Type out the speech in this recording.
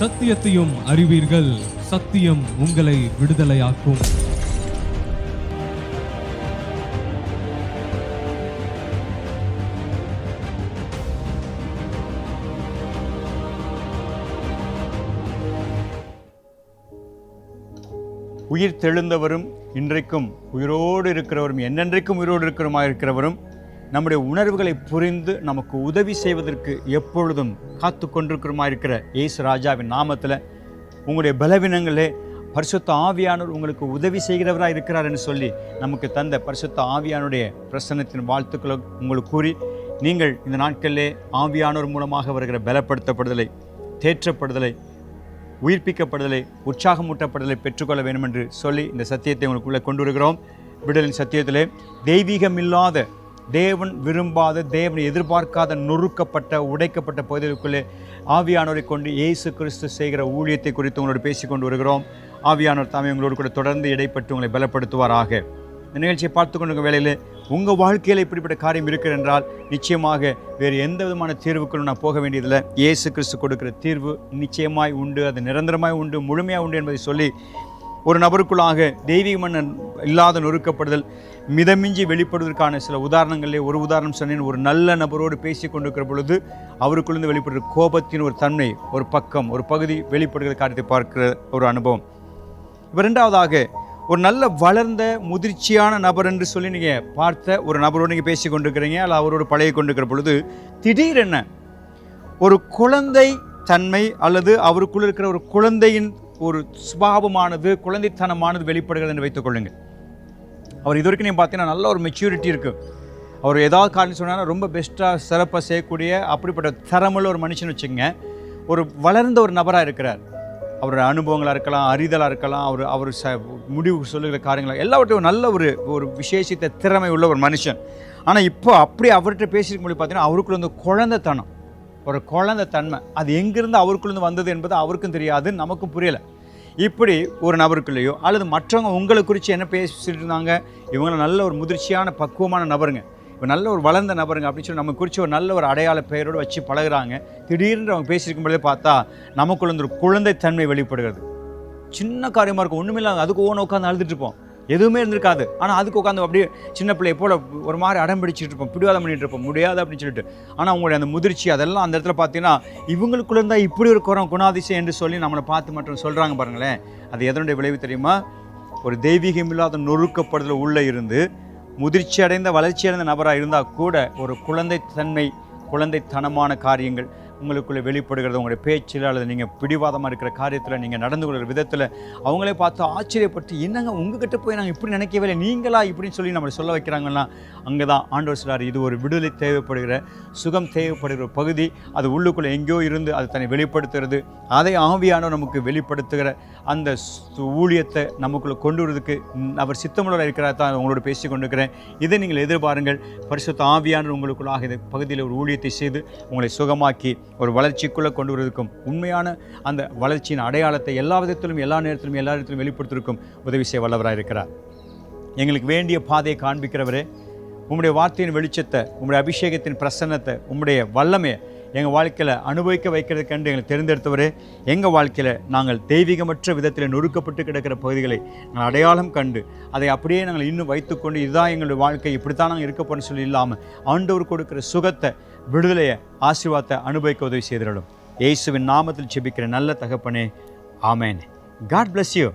சத்தியத்தையும் அறிவீர்கள். சத்தியம் உங்களை விடுதலையாக்கும். உயிர் தெழுந்தவரும் இன்றைக்கும் உயிரோடு இருக்கிறவரும் என்னென்றைக்கும் உயிரோடு இருக்கிறவமாக இருக்கிறவரும் நம்முடைய உணர்வுகளை புரிந்து நமக்கு உதவி செய்வதற்கு எப்பொழுதும் காத்து கொண்டிருக்கிறமா இருக்கிற இயேசு ராஜாவின் நாமத்தில் உங்களுடைய பலவீனங்களே பரிசுத்த ஆவியானவர் உங்களுக்கு உதவி செய்கிறவராக இருக்கிறார் என்று சொல்லி நமக்கு தந்த பரிசுத்த ஆவியானுடைய பிரசன்னத்தின் வாழ்த்துக்களை உங்களுக்கு கூறி நீங்கள் இந்த நாட்களிலே ஆவியானோர் மூலமாக வருகிற பலப்படுத்தப்படுதலை தேற்றப்படுதலை உயிர்ப்பிக்கப்படுதலை உற்சாகமூட்டப்படுதலை பெற்றுக்கொள்ள வேண்டும் என்று சொல்லி இந்த சத்தியத்தை உங்களுக்குள்ளே கொண்டு வருகிறோம். விடலின் சத்தியத்திலே தெய்வீகமில்லாத தேவன் விரும்பாத தேவனை எதிர்பார்க்காத நொறுக்கப்பட்ட உடைக்கப்பட்ட பகுதிகளுக்குள்ளே ஆவியானோரை கொண்டு இயேசு கிறிஸ்து செய்கிற ஊழியத்தை குறித்து உங்களோடு பேசி கொண்டு வருகிறோம். ஆவியானோர் தாமே உங்களோடு கூட தொடர்ந்து இடைப்பட்டு உங்களை பலப்படுத்துவாராக. இந்த நிகழ்ச்சியை பார்த்து கொண்டு வேலையில் உங்கள் வாழ்க்கையில் இப்படிப்பட்ட காரியம் இருக்கிறது என்றால் நிச்சயமாக வேறு எந்த விதமான தீர்வுக்கும் நான் போக வேண்டியதில்லை. இயேசு கிறிஸ்து கொடுக்குற தீர்வு நிச்சயமாய் உண்டு அது நிரந்தரமாய் உண்டு முழுமையாக உண்டு என்பதை சொல்லி ஒரு நபருக்குள்ளாக தெய்வீக மன்னன் இல்லாத நொறுக்கப்படுதல் மிதமிஞ்சி வெளிப்படுவதற்கான சில உதாரணங்களே. ஒரு உதாரணம் சொன்னேன் ஒரு நல்ல நபரோடு பேசி கொண்டிருக்கிற பொழுது அவருக்குள்ளிருந்து வெளிப்படுற கோபத்தின் ஒரு தன்மை ஒரு பக்கம் ஒரு பகுதி வெளிப்படுகிற காரியத்தை பார்க்கிற ஒரு அனுபவம். இப்போ ரெண்டாவதாக ஒரு நல்ல வளர்ந்த முதிர்ச்சியான நபர் என்று சொல்லி நீங்கள் பார்த்த ஒரு நபரோடு நீங்கள் பேசி கொண்டிருக்கிறீங்க அல்ல அவரோடு பழகி கொண்டிருக்கிற பொழுது திடீரென ஒரு குழந்தை தன்மை அல்லது அவருக்குள்ள இருக்கிற ஒரு குழந்தையின் ஒரு சுபாவமானது குழந்தைத்தனமானது வெளிப்படுகிறது என்று வைத்துக் கொள்ளுங்கள். அவர் இது வரைக்கும் நீங்கள் பார்த்தீங்கன்னா நல்ல ஒரு மெச்சூரிட்டி இருக்குது அவர் ஏதாவது காரணம் சொன்னால் ரொம்ப பெஸ்ட்டாக சிறப்பாக செய்யக்கூடிய அப்படிப்பட்ட தரமுள்ள ஒரு மனுஷன் வச்சுங்க ஒரு வளர்ந்த ஒரு நபராக இருக்கிறார். அவரோட அனுபவங்களாக இருக்கலாம் அறிதலாக இருக்கலாம் அவர் அவர் ச முடிவு சொல்லுகிற காரியங்களாக எல்லாவற்றையும் நல்ல ஒரு ஒரு விசேஷித்த திறமை உள்ள ஒரு மனுஷன். ஆனால் இப்போ அப்படி அவர்கிட்ட பேசியிருக்கும் போது பார்த்தீங்கன்னா அவருக்குள்ள வந்து குழந்தைத்தனம். ஒரு குழந்தை தன்மை அது எங்கேருந்து அவருக்குள்ளேருந்து வந்தது என்பது அவருக்கும் தெரியாது நமக்கும் புரியலை. இப்படி ஒரு நபருக்குள்ளேயோ அல்லது மற்றவங்க உங்களை குறித்து என்ன பேசிட்டு இருந்தாங்க? இவங்க நல்ல ஒரு முதிர்ச்சியான பக்குவமான நபருங்க. இப்போ நல்ல ஒரு வளர்ந்த நபருங்க அப்படின்னு சொல்லி நம்ம குறித்து ஒரு நல்ல ஒரு அடையாள பெயரோடு வச்சு பழகுறாங்க. திடீர்னு அவங்க பேசியிருக்கும் பொழுதே பார்த்தா நமக்குள்ள இந்த ஒரு குழந்தைத்தன்மை வெளிப்படுகிறது. சின்ன காரியமாக இருக்கும். ஒன்றுமில்ல அதுக்கு ஓன உட்காந்து அழுதுட்டு இருப்போம். எதுவுமே இருந்திருக்காது. ஆனால் அதுக்கு உட்காந்து அப்படியே சின்ன பிள்ளைய போல் ஒரு மாதிரி அடம் பிடிச்சிட்டு இருப்போம் பிடிவாதம் பண்ணிட்டு இருப்போம். முடியாது அப்படின்னு சொல்லிட்டு. ஆனால் அவங்களுடைய அந்த முதிர்ச்சி அதெல்லாம் அந்த இடத்துல பார்த்தீங்கன்னா இவங்களுக்குள்ள இருந்தால் இப்படி ஒரு குறம் குணாதிசயம் என்று சொல்லி நம்மளை பார்த்து மட்டும் சொல்கிறாங்க பாருங்களேன். அது எதனுடைய விளைவு தெரியுமா? ஒரு தெய்வீகம் இல்லாத நொறுக்கப்படுதல் உள்ளே இருந்து முதிர்ச்சி அடைந்த வளர்ச்சி அடைந்த நபராக இருந்தால் கூட ஒரு குழந்தை தன்மை குழந்தைத்தனமான காரியங்கள் உங்களுக்குள்ளே வெளிப்படுகிறது உங்களுடைய பேச்சில் அல்லது நீங்கள் பிடிவாதமாக இருக்கிற காரியத்தில் நீங்கள் நடந்து கொள்கிற விதத்தில் அவங்களே பார்த்து ஆச்சரியப்பட்டு என்னங்க உங்ககிட்ட போய் நாங்கள் இப்படி நினைக்கவே இல்லை நீங்களா இப்படின்னு சொல்லி நம்மளை சொல்ல வைக்கிறாங்கன்னா? அங்கே தான் ஆண்டவர் சிலார் இது ஒரு விடுதலை தேவைப்படுகிற சுகம் தேவைப்படுகிற பகுதி. அது உள்ளுக்குள்ளே எங்கேயோ இருந்து அது தன்னை வெளிப்படுத்துகிறது. அதை ஆவியானவர் நமக்கு வெளிப்படுத்துகிற அந்த ஊழியத்தை நமக்குள்ளே கொண்டு வரதுக்கு அவர் சித்தமுள்ள இருக்கிறார் தான் உங்களோட பேசி கொண்டிருக்கிறேன். இதை நீங்கள் எதிர்பாருங்கள். பரிசுத்த ஆவியானவர் உங்களுக்குள்ளாக இந்த பகுதியில் ஒரு ஊழியத்தை செய்து உங்களை சுகமாக்கி ஒரு வளர்ச்சிக்குள்ளே கொண்டு வருவதற்கும் உண்மையான அந்த வளர்ச்சியின் அடையாளத்தை எல்லா விதத்திலும் எல்லா நேரத்திலும் எல்லா இடத்திலும் வெளிப்படுத்துவதற்கும் உதவி செய்ய வல்லவராக இருக்கிறார். எங்களுக்கு வேண்டிய பாதையை காண்பிக்கிறவரே உம்முடைய வார்த்தையின் வெளிச்சத்தை உம்முடைய அபிஷேகத்தின் பிரசன்னத்தை உம்முடைய வல்லமையை எங்கள் வாழ்க்கையில் அனுபவிக்க வைக்கிறது கண்டு எங்களை தேர்ந்தெடுத்தவர் எங்கள் வாழ்க்கையில் நாங்கள் தெய்வீகமற்ற விதத்தில் நொறுக்கப்பட்டு கிடக்கிற பகுதிகளை நாங்கள் அடையாளம் கண்டு அதை அப்படியே நாங்கள் இன்னும் வைத்துக்கொண்டு இதுதான் எங்களுடைய வாழ்க்கை இப்படித்தான் நாங்கள் இருக்க போறோம்னு சொல்லி இல்லாமல் ஆண்டவர் கொடுக்குற சுகத்தை விடுதலையை ஆசீர்வாதத்தை அனுபவிக்க உதவி செய்திடலும் இயேசுவின் நாமத்தில் செபிக்கிற நல்ல தகப்பனே ஆமேன். God bless you